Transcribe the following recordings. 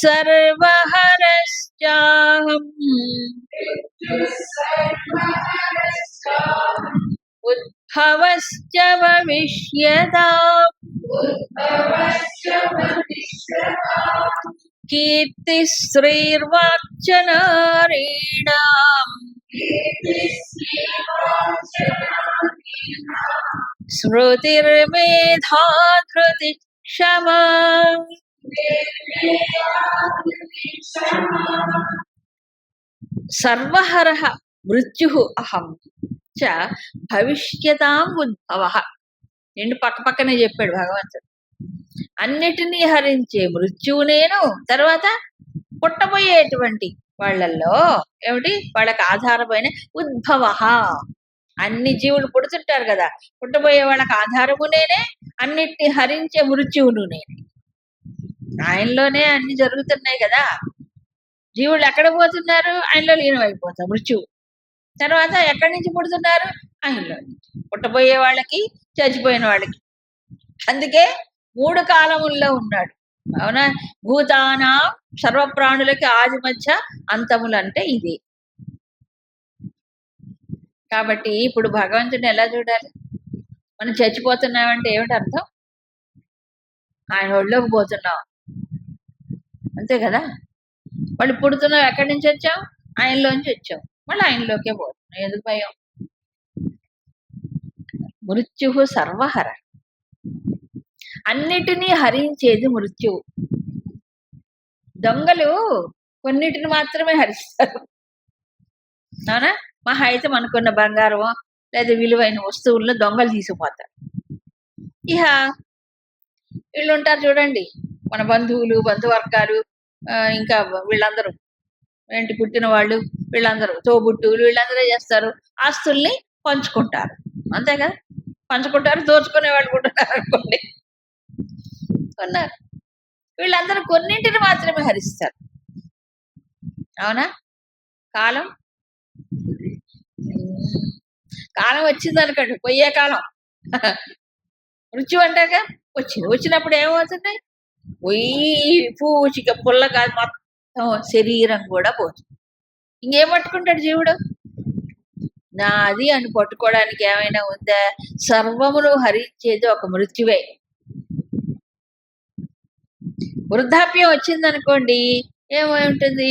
మృత్యు సర్వహరశ్చాహం ఉద్భవశ్చ భవిష్యతా కీర్తి శ్రీర్వాచనారీణాం స్మృతిర్మేధా ధృతి క్షమా సర్వహర మృత్యు అహం చ భవిష్యతాం ఉద్భవ నిండు పక్క పక్కనే చెప్పాడు భగవంతుడు। అన్నిటినీ హరించే మృత్యువు నేను తర్వాత పుట్టబోయేటువంటి వాళ్ళల్లో ఏమిటి? వాళ్ళకి ఆధారమైన ఉద్భవ। అన్ని జీవులు పుడుతుంటారు కదా పుట్టబోయే వాళ్ళకి ఆధారము నేనే అన్నిటిని హరించే మృత్యువును నేనే। ఆయనలోనే అన్ని జరుగుతున్నాయి కదా. జీవులు ఎక్కడ పోతున్నారు? ఆయనలో లీనమైపోతారు. మృత్యువు. తర్వాత ఎక్కడి నుంచి పుడుతున్నారు? ఆయనలో నుంచి. పుట్టబోయే వాళ్ళకి చచ్చిపోయిన వాళ్ళకి. అందుకే మూడు కాలముల్లో ఉన్నాడు. అవునా? భూతానా సర్వప్రాణులకి ఆది మధ్య అంతములు అంటే ఇది. కాబట్టి ఇప్పుడు భగవంతుని ఎలా చూడాలి? మనం చచ్చిపోతున్నామంటే ఏమిటి అర్థం? ఆయన ఒళ్ళోకి పోతున్నాం. అంతే కదా? మళ్ళీ పుడుతున్నాం ఎక్కడి నుంచి వచ్చావు? ఆయనలోంచి వచ్చాం మళ్ళీ ఆయనలోకే పోతున్నావు ఎందుకు భయం? మృత్యు సర్వహర. అన్నిటినీ హరించేది మృత్యువు. దొంగలు కొన్నిటిని మాత్రమే హరిస్తారు. అవునా? మహా అయితే మనకున్న బంగారం లేదా విలువైన వస్తువులను దొంగలు తీసుకుపోతారు. ఇహ వీళ్ళు ఉంటారు చూడండి. మన బంధువులు బంధువర్గాలు ఇంకా వీళ్ళందరూ ఇంటి పుట్టిన వాళ్ళు? వీళ్ళందరూ తోబుట్టువులు వీళ్ళందరూ చేస్తారు? ఆస్తుల్ని పంచుకుంటారు. అంతే కదా? పంచుకుంటారు దోచుకునే వాళ్ళు కూడా అనుకోండి కొన్నారు వీళ్ళందరూ కొన్నింటిని మాత్రమే హరిస్తారు. అవునా? కాలం? కాలం వచ్చింది అనుకోండి పోయే కాలం. మృత్యు అంటాక వచ్చింది వచ్చినప్పుడు ఏమవుతుంది? పొయ్యి పూచిక పుల్ల కాదు మొత్తం శరీరం కూడా పోతుంది. ఇంకేం పట్టుకుంటాడు జీవుడు? నాది అని పట్టుకోవడానికి ఏమైనా ఉందా? సర్వమును హరించేది ఒక మృత్యువే. వృద్ధాప్యం వచ్చిందనుకోండి ఏమై ఉంటుంది?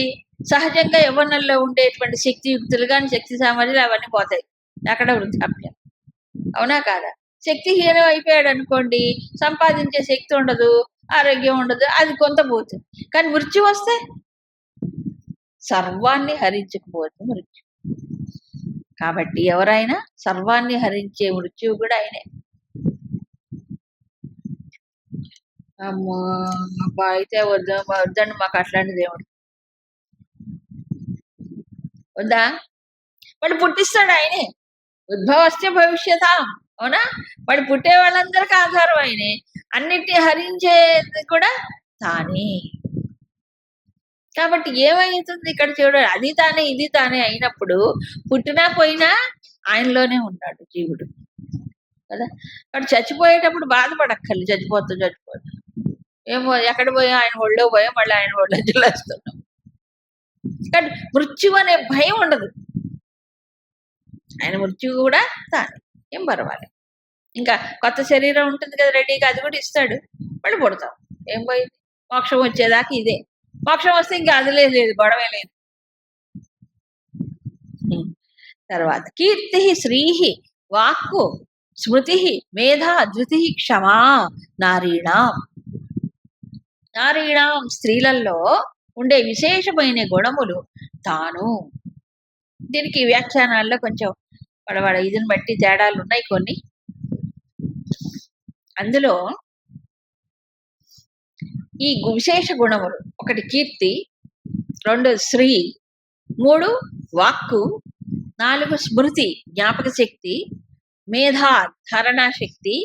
సహజంగా యవ్వనంలో ఉండేటువంటి శక్తియుక్తులు కానీ శక్తి సామర్థ్యాలు అవన్నీ పోతాయి. అక్కడ వృద్ధాప్యం. అవునా కాదా? శక్తిహీనం అయిపోయాడు అనుకోండి సంపాదించే శక్తి ఉండదు ఆరోగ్యం ఉండదు అది కొంత పోతుంది. కానీ మృత్యు వస్తే సర్వాన్ని హరించకపోతే మృత్యు. కాబట్టి ఎవరైనా సర్వాన్ని హరించే మృత్యువు కూడా ఆయనే. అమ్మా అబ్బా అయితే వద్దు వద్దండి మాకు అట్లాంటి దేవుడు. వద్దా? వాడు పుట్టిస్తాడు ఆయనే. ఉద్భవస్తే భవిష్యత. అవునా? వాడు పుట్టే వాళ్ళందరికీ ఆధారం ఆయనే అన్నిటిని హరించేది కూడా తానే. కాబట్టి ఏమవుతుంది ఇక్కడ చూడ అది తానే ఇది తానే అయినప్పుడు పుట్టినా పోయినా ఆయనలోనే ఉన్నాడు జీవుడు. కదా? వాడు చచ్చిపోయేటప్పుడు బాధపడక్కర్లు చచ్చిపోతూ చచ్చిపోతూ. ఏమో ఎక్కడ పోయా ఆయన ఒళ్ళో పోయా మళ్ళీ ఆయన ఒళ్ళో జిల్లేస్తున్నాం కానీ మృత్యు అనే భయం ఉండదు. ఆయన మృత్యు కూడా తానే. ఏం పర్వాలేదు. ఇంకా కొత్త శరీరం ఉంటుంది కదా రెడీగా అది కూడా ఇస్తాడు. మళ్ళీ పుడతాం. ఏం పోయింది మోక్షం వచ్చేదాకా ఇదే. మోక్షం వస్తే ఇంకా అది లేదు లేదు గొడవే లేదు. తర్వాత కీర్తి శ్రీహి వాక్కు స్మృతి మేధా ధృతి క్షమా నారీణాం. నారీణాం స్త్రీలలో ఉండే విశేషమైన గుణములు తాను. దీనికి వ్యాఖ్యానాల్లో కొంచెం పడవడ ఇదిని బట్టి తేడాలు ఉన్నాయి కొన్ని. అందులో ఈ గు- విశేష గుణములు ఒకటి కీర్తి రెండు శ్రీ మూడు వాక్కు నాలుగు స్మృతి జ్ఞాపక శక్తి మేధా ధారణా శక్తి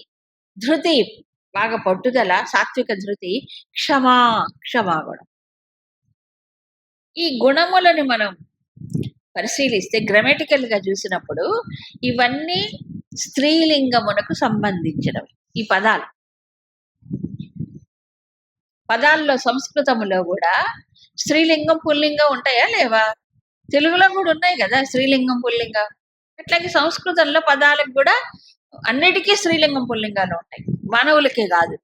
ధృతి బాగా పట్టుదల సాత్విక ధృతి క్షమా క్షమా గుణం ఈ గుణములను మనం పరిశీలిస్తే గ్రమేటికల్గా చూసినప్పుడు ఇవన్నీ స్త్రీలింగమునకు సంబంధించినవి. ఈ పదాలు. పదాల్లో సంస్కృతములో కూడా స్త్రీలింగం పుల్లింగం ఉంటాయా లేవా? తెలుగులో కూడా ఉన్నాయి కదా స్త్రీలింగం పుల్లింగం. అట్లాగే సంస్కృతంలో పదాలకు కూడా అన్నిటికీ స్త్రీలింగం పుల్లింగాలు ఉంటాయి. మానవులకే కాదు.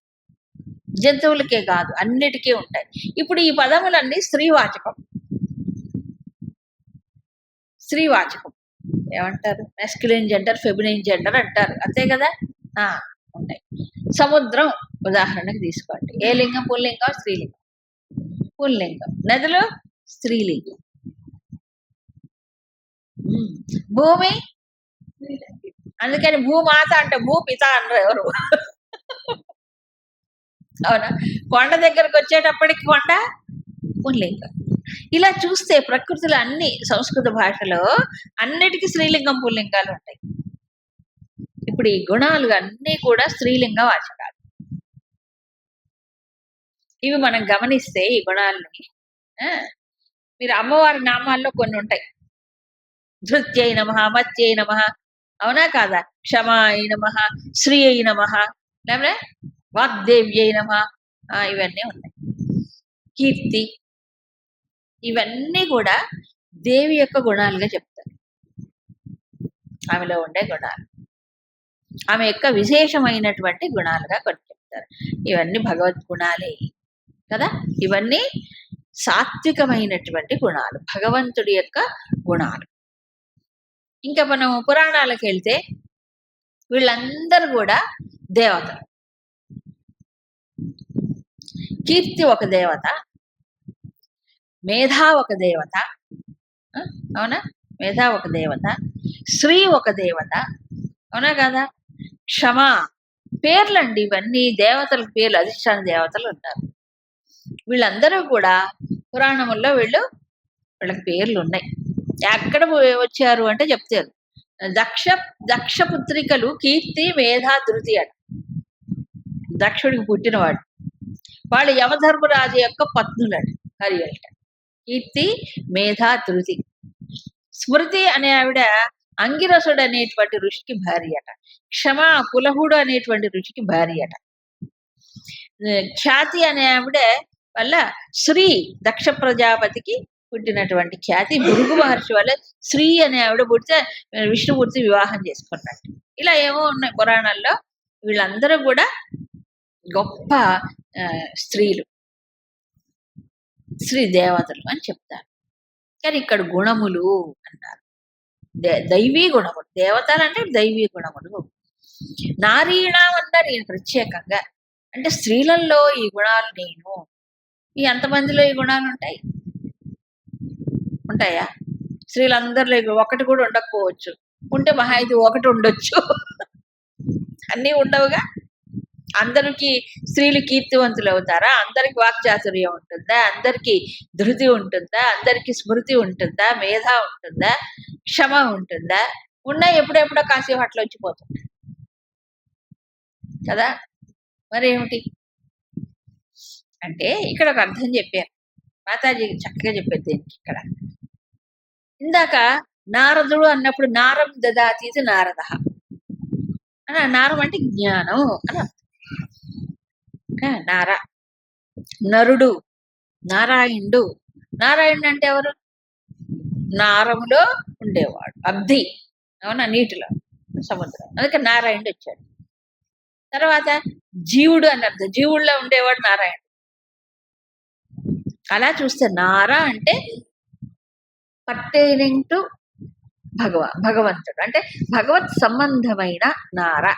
జంతువులకే కాదు. అన్నిటికీ ఉంటాయి. ఇప్పుడు ఈ పదములన్నీ స్త్రీవాచకం. స్త్రీవాచకం. ఏమంటారు? మెస్కులిన్ జెండర్ ఫెమినిన్ జెండర్ అంటారు. అంతే కదా? ఆ ఉంటాయి. సముద్రం ఉదాహరణకు తీసుకోండి. ఏ లింగం? పుల్లింగం స్త్రీలింగం. పుల్లింగం. నదులు? స్త్రీలింగం. భూమి? అందుకని భూమాత అంటే భూపిత అనరు ఎవరు. అవునా? కొండ దగ్గరకు వచ్చేటప్పటికి కొండ? పుల్లింగం. ఇలా చూస్తే ప్రకృతిలో అన్ని సంస్కృత భాషలో అన్నిటికీ స్త్రీలింగం పుల్లింగాలు ఉంటాయి. ఇప్పుడు ఈ గుణాలు అన్నీ కూడా స్త్రీలింగ వాచకాలు. ఇవి మనం గమనిస్తే ఈ గుణాలని ఆ, మీరు అమ్మవారి నామాల్లో కొన్ని ఉంటాయి. ధృత్యై నమ మత్యై నమ అవునా కాదా? క్షమాయ అయి నమ శ్రీ అయి నమ లేకపోతే వాగ్దేవ్యై నమ ఇవన్నీ ఉన్నాయి కీర్తి ఇవన్నీ కూడా దేవి యొక్క గుణాలుగా చెప్తారు. ఆమెలో ఉండే గుణాలు. ఆమె యొక్క విశేషమైనటువంటి గుణాలుగా కొన్ని చెప్తారు. ఇవన్నీ భగవద్ గుణాలే కదా? ఇవన్నీ సాత్వికమైనటువంటి గుణాలు భగవంతుడి యొక్క గుణాలు. ఇంకా మనం పురాణాలకు వెళ్తే వీళ్ళందరూ కూడా దేవతలు. కీర్తి ఒక దేవత మేధా ఒక దేవత. అవునా? మేధా ఒక దేవత. శ్రీ ఒక దేవత. అవునా కదా? క్షమ. పేర్లండి ఇవన్నీ. దేవతల పేర్లు అధిష్టాన దేవతలు ఉంటారు. వీళ్ళందరూ కూడా పురాణముల్లో వీళ్ళు వీళ్ళకి పేర్లు ఉన్నాయి. ఎక్కడ వచ్చారు అంటే చెప్తారు. దక్ష దక్ష పుత్రికలు కీర్తి మేధా ధృతి అట దక్షుడికి పుట్టినవాడు. వాళ్ళు యమధర్మరాజు యొక్క పత్నులట హరియల్ట కీర్తి మేధా తృతి స్మృతి అనే ఆవిడ అంగిరసుడు అనేటువంటి ఋషికి భార్య అట. క్షమ కులహుడు అనేటువంటి ఋషికి భార్య అట. ఖ్యాతి అనే ఆవిడ వల్ల శ్రీ దక్ష ప్రజాపతికి పుట్టినటువంటి ఖ్యాతి. భృగు మహర్షి వల్ల శ్రీ అనే ఆవిడ పుడితే విష్ణుమూర్తి వివాహం చేసుకున్నట్టు. ఇలా ఏమో ఉన్నాయి పురాణాల్లో. వీళ్ళందరూ కూడా గొప్ప స్త్రీలు. స్త్రీ దేవతలు అని చెప్తారు. కానీ ఇక్కడ గుణములు అన్నారు దే- దైవీ గుణములు. దేవతలు అంటే దైవీ గుణములు. నారీణం అన్నారు ఈయన ప్రత్యేకంగా అంటే స్త్రీలలో ఈ గుణాలు నేను. ఈ ఎంతమందిలో ఈ గుణాలు ఉంటాయి? ఉంటాయా? స్త్రీలందరిలో ఒకటి కూడా ఉండకపోవచ్చు. ఉంటే మహా ఇది ఒకటి ఉండొచ్చు. అన్నీ ఉండవుగా? అందరికి స్త్రీలు కీర్తివంతులు అవుతారా? అందరికి వాక్చాతుర్యం ఉంటుందా? అందరికి ధృతి ఉంటుందా? అందరికి స్మృతి ఉంటుందా? మేధ ఉంటుందా? క్షమ ఉంటుందా? ఉన్నా ఎప్పుడెప్పుడో కాసేపు అట్లా వచ్చిపోతుంది కదా? మరి అంటే ఇక్కడ ఒక అర్థం చెప్పాను. మాతాజీ చక్కగా చెప్పారు దీనికి ఇక్కడ. ఇందాక నారదుడు అన్నప్పుడు నారం దదాతీతి నారద. అని నారం అంటే జ్ఞానం అని. నారా. నరుడు. నారాయణుడు. నారాయణుడు అంటే ఎవరు? నారములో ఉండేవాడు. అబ్ధి అవునా? నీటిలో. సముద్రం. అందుకే నారాయణుడు వచ్చాడు. తర్వాత జీవుడు అని అర్థం. జీవుల్లో ఉండేవాడు నారాయణుడు. అలా చూస్తే నారా అంటే పర్టైనింగ్ టు భగవ భగవంతుడు. అంటే భగవత్ సంబంధమైన నార.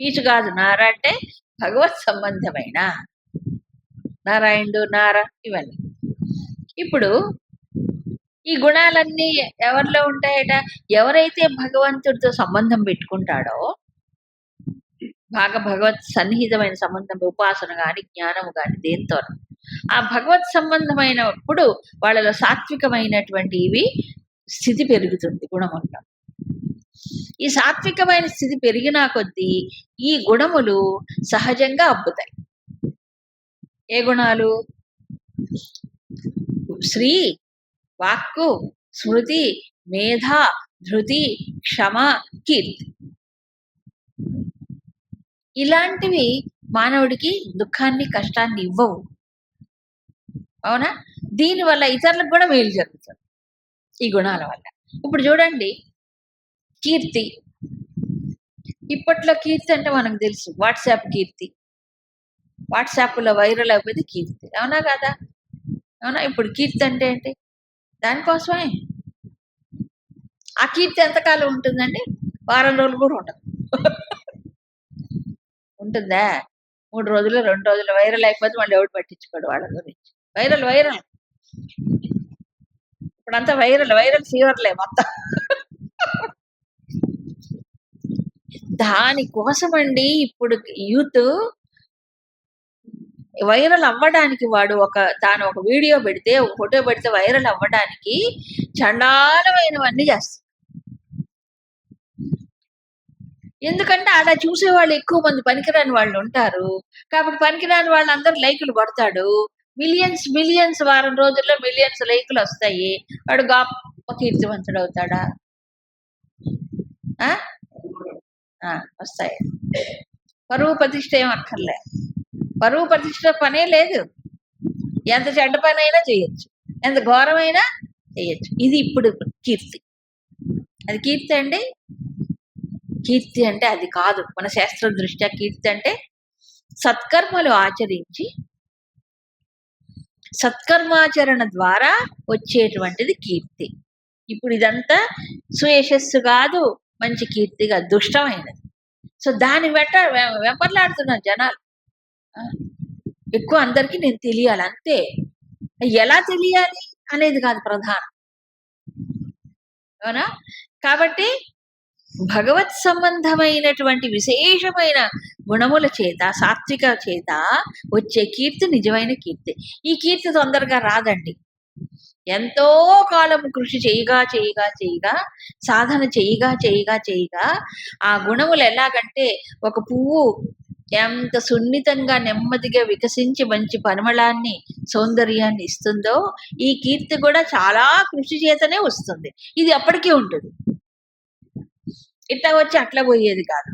పీచు కాదు. నార అంటే భగవత్ సంబంధమైన? నారాయణుడు నార ఇవన్నీ. ఇప్పుడు ఈ గుణాలన్నీ ఎవరిలో ఉంటాయట? ఎవరైతే భగవంతుడితో సంబంధం పెట్టుకుంటాడో బాగా భగవత్ సన్నిహితమైన సంబంధం ఉపాసన గాని జ్ఞానము కానీ దేంతో ఆ భగవత్ సంబంధమైనప్పుడు వాళ్ళలో సాత్వికమైనటువంటి ఇవి స్థితి పెరుగుతుంది గుణముల్లో ఈ సాత్వికమైన స్థితి పెరిగినా కొద్దీ ఈ గుణములు సహజంగా అబ్బుతాయి. ఏ గుణాలు? శ్రీ వాక్కు స్మృతి మేధ ధృతి క్షమ కీర్తి. ఇలాంటివి మానవుడికి దుఃఖాన్ని కష్టాన్ని ఇవ్వవు. అవునా? దీనివల్ల ఇతరులకు కూడా మేలు జరుగుతుంది. ఈ గుణాల వల్ల. ఇప్పుడు చూడండి కీర్తి. ఇప్పట్లో కీర్తి అంటే మనకు తెలుసు. వాట్సాప్ కీర్తి. వాట్సాప్లో వైరల్ అయిపోయింది కీర్తి. అవునా కదా? అవునా? ఇప్పుడు కీర్తి అంటే ఏంటి? దానికోసమే. ఆ కీర్తి ఎంతకాలం ఉంటుందండి? వారం రోజులు కూడా ఉండదు ఉంటుందా? మూడు రోజులు రెండు రోజులు వైరల్ అయిపోతే మళ్ళీ ఎవడు పట్టించుకోడు వాళ్ళ గురించి. Viral viral. ఇప్పుడంతా వైరల్ వైరల్ ఫీవర్లే మొత్తం. దానికోసమండి ఇప్పుడు యూత్ వైరల్ అవ్వడానికి వాడు ఒక తాను ఒక వీడియో పెడితే ఒక ఫోటో పెడితే వైరల్ అవ్వడానికి చండాలమైనవన్నీ చేస్తారు ఎందుకంటే అలా చూసే వాళ్ళు ఎక్కువ మంది పనికిరాని వాళ్ళు ఉంటారు. కాబట్టి పనికిరాని వాళ్ళందరూ లైకులు పడతాడు. మిలియన్స్ మిలియన్స్ వారం రోజుల్లో మిలియన్స్ లైకులు వస్తాయి. వాడు గొప్ప కీర్తివంతుడు అవుతాడా ఆ, వస్తాయి. పరువు ప్రతిష్ట ఏం అక్కర్లే. పరువు ప్రతిష్ట పనే లేదు. ఎంత చెడ్డ పని అయినా చేయొచ్చు. ఎంత ఘోరమైనా చేయొచ్చు. ఇది ఇప్పుడు కీర్తి. అది కీర్తి అండి కీర్తి అంటే అది కాదు. మన శాస్త్ర దృష్ట్యా కీర్తి అంటే సత్కర్మలు ఆచరించి సత్కర్మాచరణ ద్వారా వచ్చేటువంటిది కీర్తి. ఇప్పుడు ఇదంతా సుయశస్సు కాదు. మంచి కీర్తిగా దుష్టమైనది. సో దాని వెంట వె- వెంపర్లాడుతున్నారు జనాలు. ఎక్కువ అందరికీ నేను తెలియాలి అంతే. ఎలా తెలియాలి అనేది కాదు ప్రధానం. అవునా? కాబట్టి భగవత్ సంబంధమైనటువంటి విశేషమైన గుణముల చేత సాత్విక చేత వచ్చే కీర్తి నిజమైన కీర్తి. ఈ కీర్తి తొందరగా రాదండి. ఎంతో కాలం కృషి చేయగా చేయగా చేయగా సాధన చేయగా చేయగా చేయగా ఆ గుణములు ఎలాగంటే ఒక పువ్వు ఎంత సున్నితంగా నెమ్మదిగా వికసించి మంచి పరిమళాన్ని సౌందర్యాన్ని ఇస్తుందో ఈ కీర్తి కూడా చాలా కృషి చేతనే వస్తుంది. ఇది అప్పటికీ ఉంటుంది. ఇట్లా వచ్చి అట్లా పోయేది కాదు.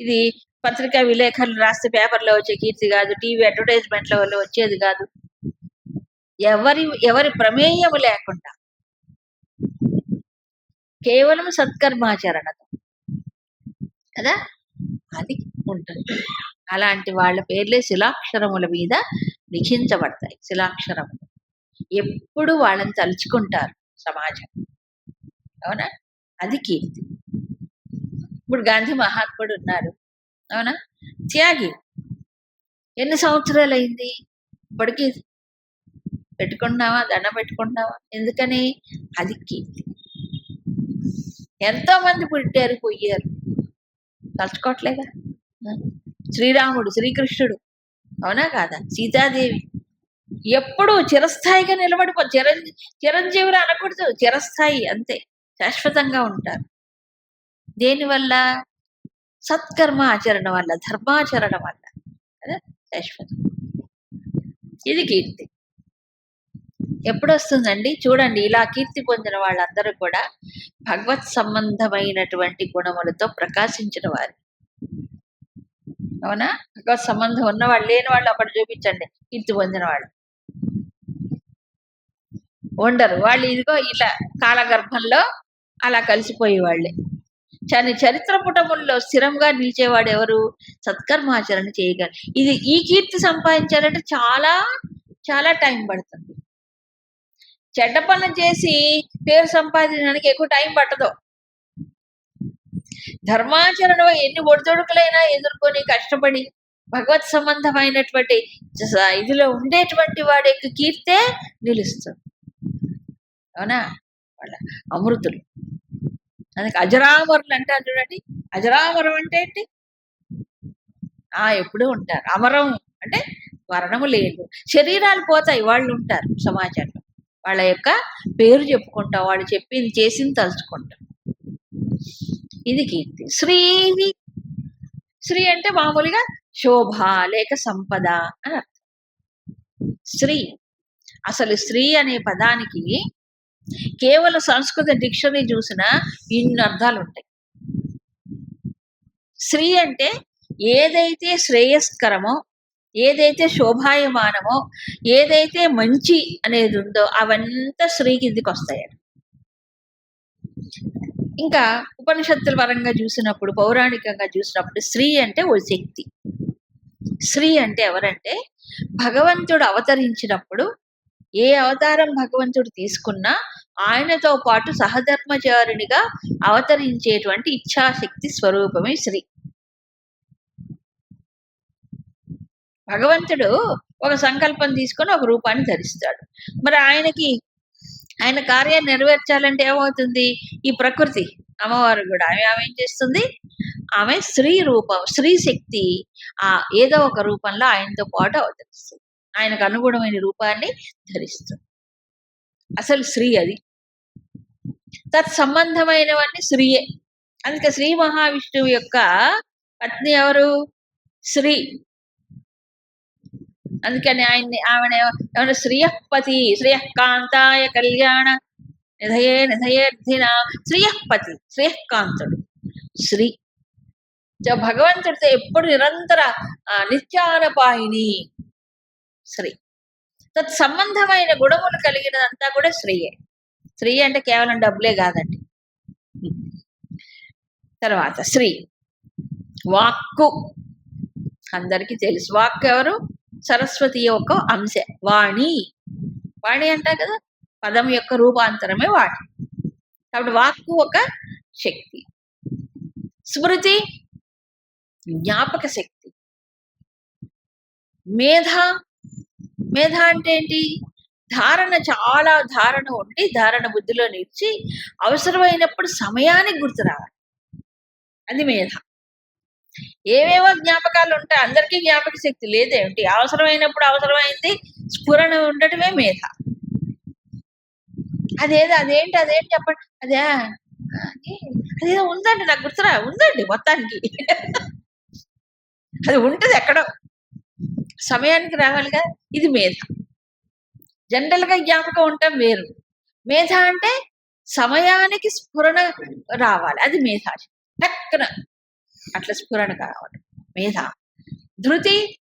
ఇది పత్రికా విలేకరులు రాస్తే పేపర్లో వచ్చే కీర్తి కాదు టీవీ అడ్వర్టైజ్మెంట్ల వల్ల వచ్చేది కాదు. ఎవరి ఎవరి ప్రమేయము లేకుండా. కేవలం సత్కర్మాచరణతో. కదా? అది ఉంటుంది. అలాంటి వాళ్ళ పేర్లే శిలాక్షరముల మీద లిఖించబడతాయి శిలాక్షరములు. ఎప్పుడు వాళ్ళని తలుచుకుంటారు సమాజం. అవునా? అది కీర్తి. ఇప్పుడు గాంధీ మహాత్ముడు ఉన్నారు. అవునా? త్యాగి. ఎన్ని సంవత్సరాలు అయింది ఇప్పటికీ పెట్టుకుంటున్నావా? దండ పెట్టుకుంటున్నావా? ఎందుకని? అది కీర్తి ఎంతో మంది పుట్టారు పోయారు తలుచుకోవట్లేదా? శ్రీరాముడు శ్రీకృష్ణుడు. అవునా కాదా? సీతాదేవి. ఎప్పుడు చిరస్థాయిగా నిలబడిపో చిరంజీ చిరంజీవులు అనకూడదు. చిరస్థాయి అంతే. శాశ్వతంగా ఉంటారు. దేనివల్ల? సత్కర్మ ఆచరణ వల్ల ధర్మాచరణ వల్ల. కదా? శాశ్వతం. ఇది కీర్తి. ఎప్పుడు వస్తుందండి చూడండి ఇలా కీర్తి పొందిన వాళ్ళందరూ కూడా భగవత్ సంబంధమైనటువంటి గుణములతో ప్రకాశించిన వారు. అవునా? భగవత్ సంబంధం ఉన్నవాళ్ళు లేని వాళ్ళు ఒకటి చూపించండి. కీర్తి పొందిన వాళ్ళు. ఉండరు. వాళ్ళు ఇదిగో ఇలా కాలగర్భంలో అలా కలిసిపోయే వాళ్ళే చని చరిత్ర పుటముల్లో స్థిరంగా నిలిచేవాడు ఎవరు? సత్కర్మాచరణ చేయగలరు ఇది ఈ కీర్తి సంపాదించాలంటే చాలా చాలా టైం పడుతుంది. చెడ్డ పనులు చేసి పేరు సంపాదించడానికి ఎక్కువ టైం పట్టదు. ధర్మాచరణ ఎన్ని ఒడిదొడుకులైనా ఎదుర్కొని కష్టపడి భగవత్ సంబంధమైనటువంటి ఇదిలో ఉండేటువంటి వాడి యొక్క కీర్తే నిలుస్తుంది. అవునా? వాళ్ళ అమృతులు. అందుకే అజరామరులు అంటారు చూడండి. అజరామరం అంటే ఏంటి? ఆ ఎప్పుడూ ఉంటారు. అమరం అంటే మరణము లేదు. శరీరాలు పోతాయి వాళ్ళు ఉంటారు సమాజంలో. వాళ్ళ యొక్క పేరు చెప్పుకుంటాం వాళ్ళు చెప్పింది చేసింది తలుచుకుంటాం. ఇది కీర్తి. శ్రీవి శ్రీ అంటే మామూలుగా శోభ లేక సంపద అని అర్థం. స్త్రీ అసలు స్త్రీ అనే పదానికి కేవలం సంస్కృత డిక్షనరీ చూసిన ఇన్ని అర్థాలు ఉంటాయి. స్త్రీ అంటే ఏదైతే శ్రేయస్కరమో ఏదైతే శోభాయమానమో ఏదైతే మంచి అనేది ఉందో అవంతా శ్రీ కిందికి వస్తాయట ఇంకా ఉపనిషత్తుల పరంగా చూసినప్పుడు పౌరాణికంగా చూసినప్పుడు స్త్రీ అంటే ఓ శక్తి. స్త్రీ అంటే ఎవరంటే భగవంతుడు అవతరించినప్పుడు ఏ అవతారం భగవంతుడు తీసుకున్నా ఆయనతో పాటు సహధర్మచారునిగా అవతరించేటువంటి ఇచ్ఛాశక్తి స్వరూపమే శ్రీ భగవంతుడు ఒక సంకల్పం తీసుకొని ఒక రూపాన్ని ధరిస్తాడు. మరి ఆయనకి ఆయన కార్యాన్ని నెరవేర్చాలంటే ఏమవుతుంది? ఈ ప్రకృతి అమ్మవారు కూడా ఆమె ఆమె ఏం చేస్తుంది? ఆమె స్త్రీ రూపం స్త్రీ శక్తి ఆ ఏదో ఒక రూపంలో ఆయనతో పాటు అవతరిస్తుంది. ఆయనకు అనుగుణమైన రూపాన్ని ధరిస్తుంది. అసలు స్త్రీ అది. తత్ సంబంధమైనవన్నీ స్త్రీయే. అందుకే శ్రీ మహావిష్ణువు యొక్క పత్ని ఎవరు? శ్రీ అందుకని ఆయన్ని ఆమెను ఏమన్నా శ్రీయపతి శ్రేయకాంతాయ కళ్యాణ నిధయే నిధిన శ్రీయపతి శ్రేయకాంతుడు శ్రీ భగవంతుడితో ఎప్పుడు నిరంతర నిత్యానపాయిని శ్రీ. తత్ సంబంధమైన గుణములు కలిగినదంతా కూడా శ్రీయే. స్త్రీ అంటే కేవలం డబ్బులే కాదండి. తర్వాత శ్రీ. వాక్కు. అందరికీ తెలుసు. వాక్ ఎవరు? సరస్వతి యొక్క అంశ. వాణి. వాణి అంటారు కదా పదం యొక్క రూపాంతరమే వాణి. కాబట్టి వాక్కు ఒక శక్తి. స్మృతి జ్ఞాపక శక్తి. మేధ. మేధ అంటే ఏంటి? ధారణ చాలా ధారణ ఉండి ధారణ బుద్ధిలో నిలిచి అవసరమైనప్పుడు సమయానికి గుర్తు రావాలి. అది మేధ. ఏవేవో జ్ఞాపకాలు ఉంటాయి. అందరికీ జ్ఞాపక శక్తి లేదేమిటి? అవసరమైనప్పుడు అవసరమైంది స్ఫురణ ఉండటమే మేధ. అదేదో అదేంటి అదేంటి చెప్పండి అదే అది అదేదో ఉందండి నాకు గుర్తురా ఉందండి మొత్తానికి. అది ఉంటుంది ఎక్కడో. సమయానికి రావాలిగా ఇది మేధ. జనరల్గా జ్ఞాపకం ఉంటాం వేరు. మేధ అంటే సమయానికి స్ఫురణ రావాలి. అది మేధ. టక్కున అట్లా స్ఫురణ కావాలి. మేధ ధృతి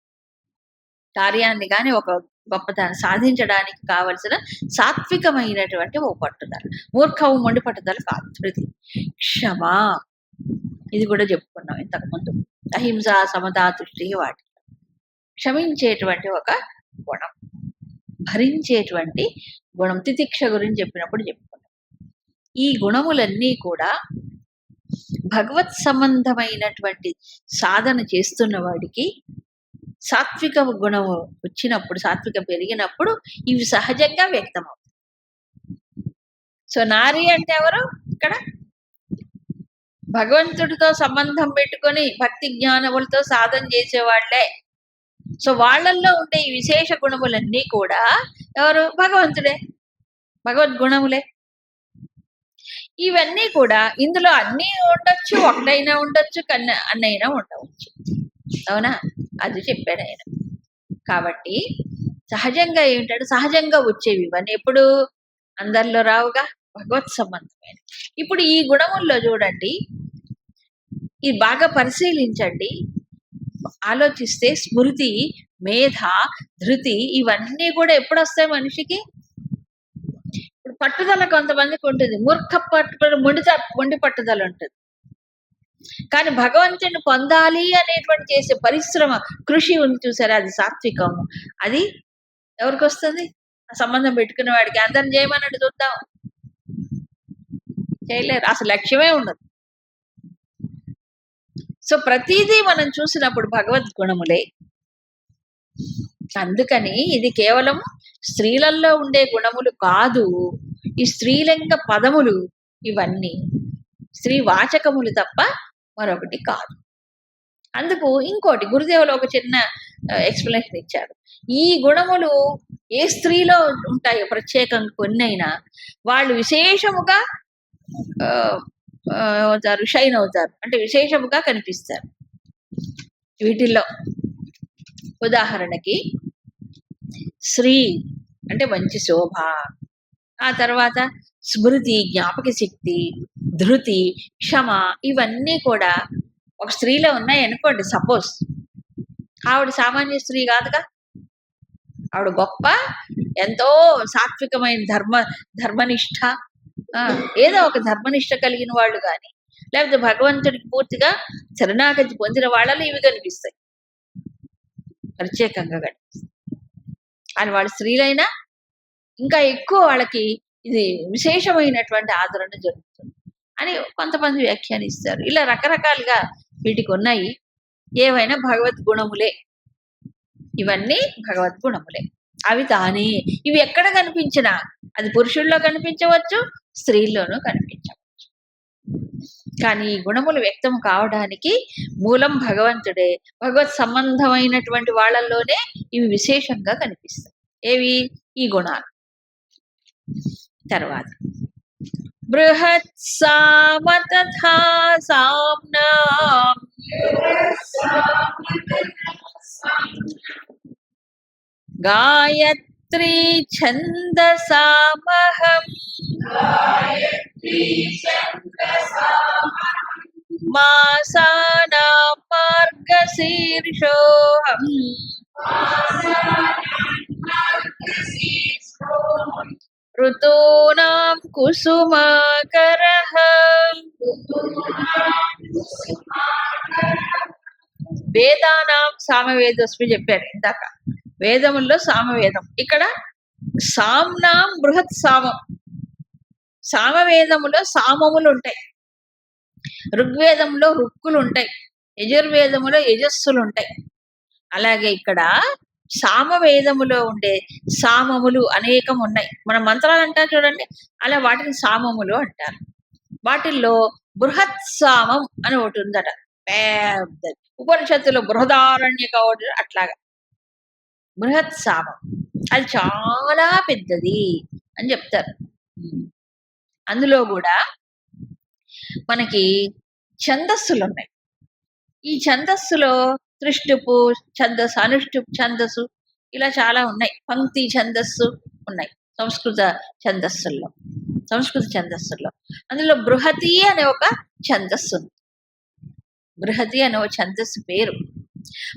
కార్యాన్ని కానీ ఒక గొప్పదాన్ని సాధించడానికి కావలసిన సాత్వికమైనటువంటి ఓ పట్టుదల. మూర్ఖవు మొండి పట్టుదల కాదు ధృతి. క్షమ. ఇది కూడా చెప్పుకున్నాం ఇంతకుముందు అహింస సమతా దృష్టి వాటి. క్షమించేటువంటి ఒక గుణం. భరించేటువంటి గుణం. తితిక్ష గురించి చెప్పినప్పుడు చెప్పుకున్నాం. ఈ గుణములన్నీ కూడా భగవత్ సంబంధమైనటువంటి సాధన చేస్తున్న వాడికి సాత్విక గుణము వచ్చినప్పుడు సాత్విక పెరిగినప్పుడు ఇవి సహజంగా వ్యక్తమవుతాయి. సో నారి అంటే ఎవరు? ఇక్కడ భగవంతుడితో సంబంధం పెట్టుకొని భక్తి జ్ఞానములతో సాధన చేసేవాళ్ళే. సో వాళ్ళల్లో ఉండే ఈ విశేష గుణములన్నీ కూడా ఎవరు? భగవంతుడే. భగవద్గుణములే. ఇవన్నీ కూడా ఇందులో అన్నీ ఉండొచ్చు ఒకటైనా ఉండొచ్చు కన్న అన్నైనా ఉండవచ్చు. అవునా? అది చెప్పాడు ఆయన. కాబట్టి సహజంగా ఏంటంటే సహజంగా వచ్చేవి ఇవన్నీ. ఎప్పుడు? అందరిలో రావుగా? భగవత్ సంబంధమైన. ఇప్పుడు ఈ గుణముల్లో చూడండి. ఇది బాగా పరిశీలించండి. ఆలోచిస్తే స్మృతి మేధ ధృతి ఇవన్నీ కూడా ఎప్పుడు వస్తాయి మనిషికి? పట్టుదల కొంతమందికి ఉంటుంది. మూర్ఖ పట్టుదల మొండి మొండి పట్టుదల ఉంటుంది. కానీ భగవంతుని పొందాలి అనేటువంటి చేసే పరిశ్రమ కృషి ఉంది చూసారా? అది సాత్వికము. అది ఎవరికి వస్తుంది? సంబంధం పెట్టుకున్న వాడికి. అందరం చేయమన్నట్టు చూద్దాం. చేయలేరు. అసలు లక్ష్యమే ఉండదు. సో ప్రతిదీ మనం చూసినప్పుడు భగవద్గుణములే అందుకని ఇది కేవలం స్త్రీలలో ఉండే గుణములు కాదు. ఈ స్త్రీలింగ పదములు ఇవన్నీ. స్త్రీ వాచకములు తప్ప మరొకటి కాదు. అందుకు ఇంకోటి గురుదేవులు ఒక చిన్న ఎక్స్ప్లెనేషన్ ఇచ్చారు. ఈ గుణములు ఏ స్త్రీలో ఉంటాయో ప్రత్యేకంగా కొన్నైనా వాళ్ళు విశేషముగా అవుతారు షైన్ అవుతారు. అంటే విశేషముగా కనిపిస్తారు. వీటిల్లో ఉదాహరణకి శ్రీ అంటే మంచి శోభ ఆ తర్వాత స్మృతి జ్ఞాపక శక్తి ధృతి క్షమ ఇవన్నీ కూడా ఒక స్త్రీలో ఉన్నాయి అనుకోండి సపోజ్ ఆవిడ సామాన్య స్త్రీ కాదుగా? ఆవిడ గొప్ప ఎంతో సాత్వికమైన ధర్మ ధర్మనిష్ట ఆ, ఏదో ఒక ధర్మనిష్ట కలిగిన వాళ్ళు కానీ లేకపోతే భగవంతుడికి పూర్తిగా శరణాగతి పొందిన వాళ్ళలో ఇవి కనిపిస్తాయి. ప్రత్యేకంగా కనిపిస్తాయి. అని వాళ్ళ స్త్రీలైనా ఇంకా ఎక్కువ వాళ్ళకి ఇది విశేషమైనటువంటి ఆదరణ జరుగుతుంది అని కొంతమంది వ్యాఖ్యానిస్తారు. ఇలా రకరకాలుగా వీటికి ఉన్నాయి. ఏవైనా భగవద్ గుణములే. ఇవన్నీ భగవద్ గుణములే. అవి తానే. ఇవి ఎక్కడ కనిపించినా అది పురుషుల్లో కనిపించవచ్చు స్త్రీల్లోనూ కనిపించవచ్చు. కానీ ఈ గుణములు వ్యక్తం కావడానికి మూలం భగవంతుడే. భగవత్ సంబంధమైనటువంటి వాళ్ళల్లోనే ఇవి విశేషంగా కనిపిస్తాయి. ఏవి? ఈ గుణాలు. తర్వాత బృహత్ సామ తథా సామ్నా గాయత్రీ ఛందసామహం మాసానా మార్గశీర్షోహం ఋతూనాం కుసుమాకర. వేదానాం సామవేదస్మి చెప్పారు ఇందాక. వేదముల్లో సామవేదం. ఇక్కడ సామ్నాం బృహత్ సామం. సామవేదములో సామములు ఉంటాయి. ఋగ్వేదంలో రుక్కులు ఉంటాయి. యజుర్వేదములో యజస్సులు ఉంటాయి. అలాగే ఇక్కడ సామవేదములో ఉండే సామములు అనేకం ఉన్నాయి మన మంత్రాలు అంటారు చూడండి అలా వాటిని సామములు అంటారు. వాటిల్లో బృహత్ సామం అని ఒకటి ఉందట. పెద్దది ఉపనిషత్తులో బృహదారణ్యక ఒకటి అట్లాగా. బృహత్ సామం. అది చాలా పెద్దది అని చెప్తారు. అందులో కూడా మనకి ఛందస్సులు ఉన్నాయి. ఈ ఛందస్సులో త్రిష్టుపు ఛందస్సు అనుష్టుప్ ఛందస్సు ఇలా చాలా ఉన్నాయి. పంక్తి ఛందస్సు ఉన్నాయి. సంస్కృత ఛందస్సుల్లో. సంస్కృత ఛందస్సుల్లో. అందులో బృహతి అనే ఒక ఛందస్సు ఉంది. బృహతి అనే ఒక ఛందస్సు పేరు.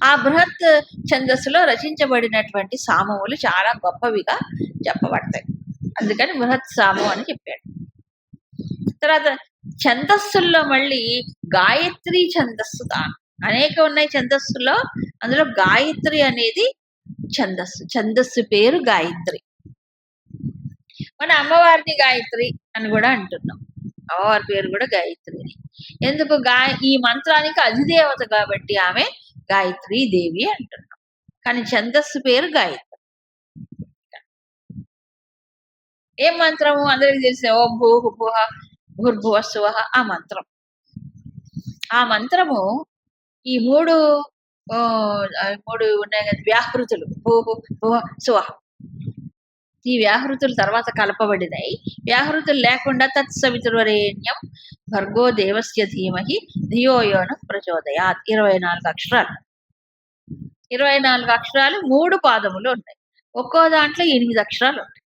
ఆ బృహత్ ఛందస్సులో రచించబడినటువంటి సామములు చాలా గొప్పవిగా చెప్పబడతాయి. అందుకని బృహత్ సామం అని చెప్పాడు. తర్వాత ఛందస్సుల్లో మళ్ళీ గాయత్రి ఛందస్సు దానం అనేక ఉన్నాయి ఛందస్సులో. అందులో గాయత్రి అనేది ఛందస్సు. ఛందస్సు పేరు గాయత్రి. మన అమ్మవారిని గాయత్రి అని కూడా అంటున్నాం. అమ్మవారి పేరు కూడా గాయత్రి ఎందుకు? గా ఈ మంత్రానికి అధిదేవత కాబట్టి ఆమె గాయత్రి దేవి అంటున్నాం. కానీ ఛందస్సు పేరు గాయత్రి. ఏం మంత్రము? అందరికి తెలిసిన ఓం భూ భువ భూర్భువ ఆ మంత్రం. ఆ మంత్రము ఈ మూడు మూడు ఉన్నాయి కదా వ్యాహృతులు భూ ఈ వ్యాహృతులు తర్వాత కలపబడినాయి. వ్యాహృతులు లేకుండా తత్సవితుర్వరేణ్యం భర్గో దేవస్య ధీమహి ధియోయోన ప్రచోదయాత్. ఇరవై నాలుగు అక్షరాలు. ఇరవై నాలుగు అక్షరాలు మూడు పాదములు ఉన్నాయి. ఒక్కో దాంట్లో ఎనిమిది అక్షరాలు ఉంటాయి.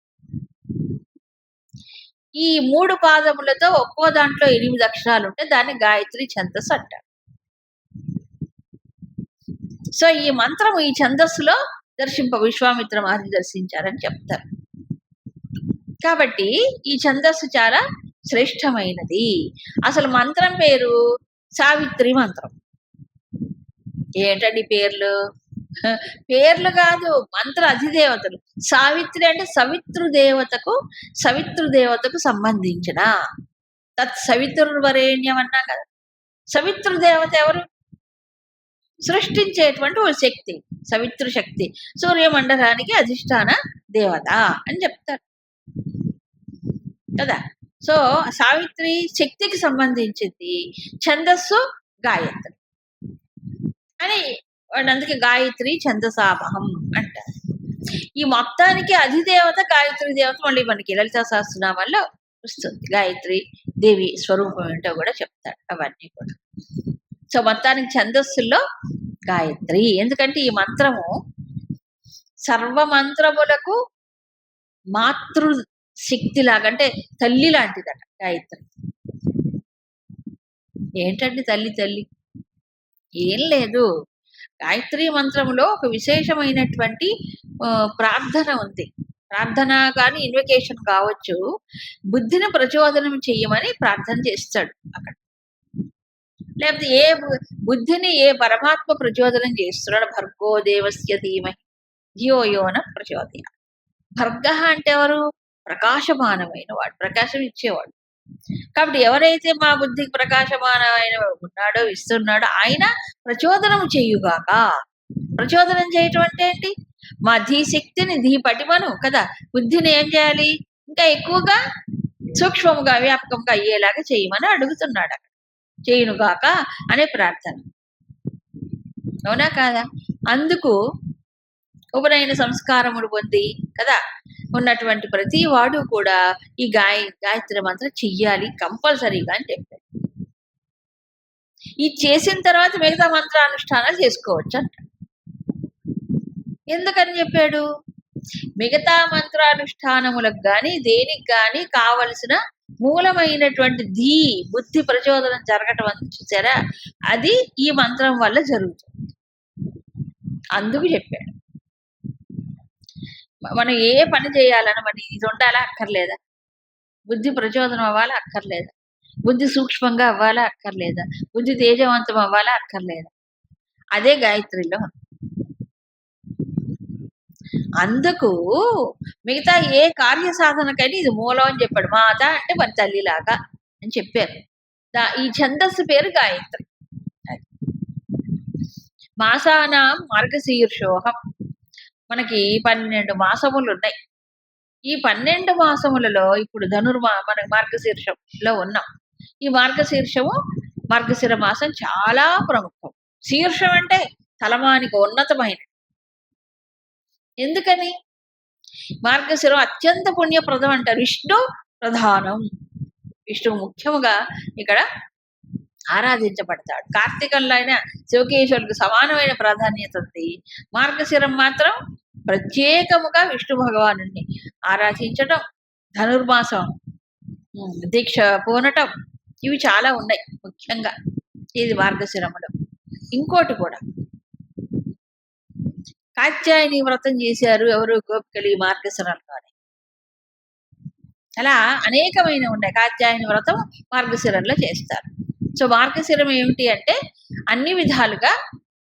ఈ మూడు పాదములతో ఒక్కో దాంట్లో ఎనిమిది అక్షరాలు ఉంటే దాన్ని గాయత్రి ఛందస్సు అంటారు. సో ఈ మంత్రము ఈ ఛందస్సులో దర్శింప విశ్వామిత్ర మహర్షి దర్శించారని చెప్తారు. కాబట్టి ఈ ఛందస్సు చాలా శ్రేష్టమైనది. అసలు మంత్రం పేరు సావిత్రి మంత్రం. ఏంటండి పేర్లు? హ, పేర్లు కాదు మంత్ర అధిదేవతలు. సావిత్రి అంటే సవితృదేవతకు దేవతకు దేవతకు సంబంధించిన. తత్ సవితృవరేణ్యం అన్నా కదా. సవితృదేవత ఎవరు? సృష్టించేటువంటి ఒక శక్తి సవిత్రు శక్తి. సూర్యమండలానికి అధిష్టాన దేవత అని చెప్తారు. కదా? సో సావిత్రి శక్తికి సంబంధించింది ఛందస్సు గాయత్రి. అని వాడు అందుకే గాయత్రి ఛందసామహం అంటారు. ఈ మొత్తానికి అధిదేవత గాయత్రి దేవత మళ్ళీ మనకి లలితా సహస్రనామాల్లో వస్తుంది. గాయత్రి దేవి స్వరూపం ఏంటో కూడా చెప్తాడు అవన్నీ కూడా. సో మొత్తానికి ఛందస్సుల్లో గాయత్రి. ఎందుకంటే ఈ మంత్రము సర్వ మంత్రములకు మాతృ శక్తి లాగా అంటే తల్లి లాంటిదట గాయత్రి. ఏంటండి తల్లి తల్లి? ఏం లేదు. గాయత్రి మంత్రంలో ఒక విశేషమైనటువంటి ప్రార్థన ఉంది. ప్రార్థన కానీ ఇన్వికేషన్ కావచ్చు. బుద్ధిని ప్రచోదనం చెయ్యమని ప్రార్థన చేస్తాడు అక్కడ. లేకపోతే ఏ బుద్ధిని ఏ పరమాత్మ ప్రచోదనం చేస్తున్నాడు భర్గో దేవస్య ధీమహి. ధియో యోన ప్రచోదయ భర్గ అంటే ఎవరు? ప్రకాశమానమైన వాడు ప్రకాశం ఇచ్చేవాడు. కాబట్టి ఎవరైతే మా బుద్ధికి ప్రకాశమానమైన ఉన్నాడో ఇస్తున్నాడో ఆయన ప్రచోదనం చేయుగాక. ప్రచోదనం చేయటం అంటే ఏంటి? మా ధీ శక్తిని ధీ పటిమను కదా బుద్ధిని ఏం చేయాలి? ఇంకా ఎక్కువగా సూక్ష్మముగా వ్యాపకంగా అయ్యేలాగా చేయమని అడుగుతున్నాడు అక్కడ. చేయునుగాక అనే ప్రార్థన. అవునా కాదా? అందుకు ఉపనయన సంస్కారములు పొంది కదా? ఉన్నటువంటి ప్రతి వాడు కూడా ఈ గాయ గాయత్రి మంత్రం చెయ్యాలి కంపల్సరీగా అని చెప్పాడు. ఇది చేసిన తర్వాత మిగతా మంత్రానుష్ఠానాలు చేసుకోవచ్చు అంట. ఎందుకని చెప్పాడు? మిగతా మంత్రానుష్ఠానములకు కానీ దేనికి కానీ కావలసిన మూలమైనటువంటి ధీ బుద్ధి ప్రచోదనం జరగటం అని చూసారా? అది ఈ మంత్రం వల్ల జరుగుతుంది. అందుకు చెప్పాడు. మనం ఏ పని చేయాలని మరి ఇది ఉండాలా? అక్కర్లేదా? బుద్ధి ప్రచోదనం అవ్వాలా? అక్కర్లేదా? బుద్ధి సూక్ష్మంగా అవ్వాలా? అక్కర్లేదా? బుద్ధి తేజవంతం అవ్వాలా? అక్కర్లేదా? అదే గాయత్రిలో ఉంది. అందుకు మిగతా ఏ కార్య సాధనకైనా ఇది మూలం అని చెప్పాడు. మాత అంటే మన తల్లిలాగా అని చెప్పారు. దా ఈ ఛందస్సు పేరు గాయత్రి. అది. మాసానాం మార్గశీర్షోహం. మనకి పన్నెండు మాసములు ఉన్నాయి ఈ పన్నెండు మాసములలో ఇప్పుడు ధనుర్మా మన మార్గశీర్షంలో ఉన్నాం. ఈ మార్గశీర్షము మార్గశిర మాసం చాలా ప్రముఖం. శీర్షం అంటే తలమానికి ఉన్నతమైన ఎందుకని? మార్గశిరం అత్యంత పుణ్యప్రదం అంటారు విష్ణు ప్రధానం. విష్ణువు ముఖ్యముగా ఇక్కడ ఆరాధించబడతాడు. కార్తీకంలో అయినా శివకేశ్వరుడికి సమానమైన ప్రాధాన్యత ఉంది. మార్గశిరం మాత్రం ప్రత్యేకముగా విష్ణు భగవాను ఆరాధించడం ధనుర్మాసం దీక్ష పూనటం ఇవి చాలా ఉన్నాయి ముఖ్యంగా. ఇది మార్గశిరములు. ఇంకోటి కూడా కాత్యాయని వ్రతం చేశారు ఎవరు గోపికలు ఈ కానీ. అలా అనేకమైన ఉన్నాయి కాత్యాయని వ్రతం మార్గశిరంలో చేస్తారు. సో మార్గశిరం ఏమిటి అంటే అన్ని విధాలుగా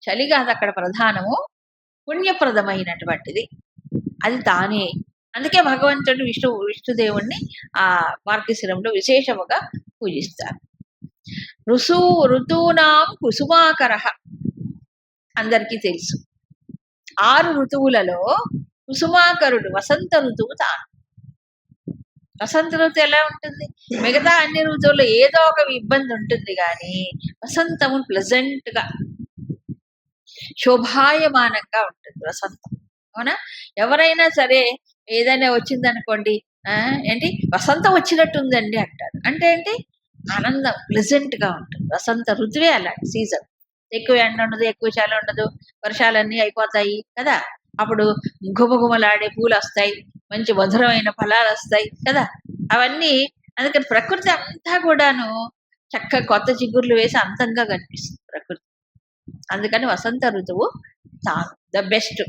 చలి కాదు అక్కడ ప్రధానము పుణ్యప్రదమైనటువంటిది. అది తానే. అందుకే భగవంతుడు విష్ణు విష్ణుదేవుణ్ణి ఆ మార్గశిరంలో విశేషముగా పూజిస్తారు. ఋసు ఋతూనాం కుసుమాకర. అందరికీ తెలుసు. ఆరు ఋతువులలో కుసుమాకరుడు వసంత ఋతువు తాను. వసంత ఋతువు ఎలా ఉంటుంది? మిగతా అన్ని ఋతువుల్లో ఏదో ఒక ఇబ్బంది ఉంటుంది కానీ వసంతము ప్లెజెంట్గా శోభాయమానంగా ఉంటుంది వసంతం. అవునా? ఎవరైనా సరే ఏదైనా వచ్చిందనుకోండి ఆ, ఏంటి? వసంతం వచ్చినట్టుందండి అంటారు. అంటే ఏంటి? ఆనందం ప్లెజెంట్గా ఉంటుంది. వసంత ఋతువే అలాంటి సీజన్ ఎక్కువ ఎండ ఉండదు ఎక్కువ చలి ఉండదు వర్షాలన్నీ అయిపోతాయి కదా? అప్పుడు గుమగుమలాడే పూలు వస్తాయి మంచి మధురమైన ఫలాలు వస్తాయి కదా? అవన్నీ అందుకని ప్రకృతి అంతా కూడాను చక్కగా కొత్త చిగురులు వేసి అందంగా కనిపిస్తుంది ప్రకృతి. అందుకని వసంత ఋతువు ద బెస్ట్.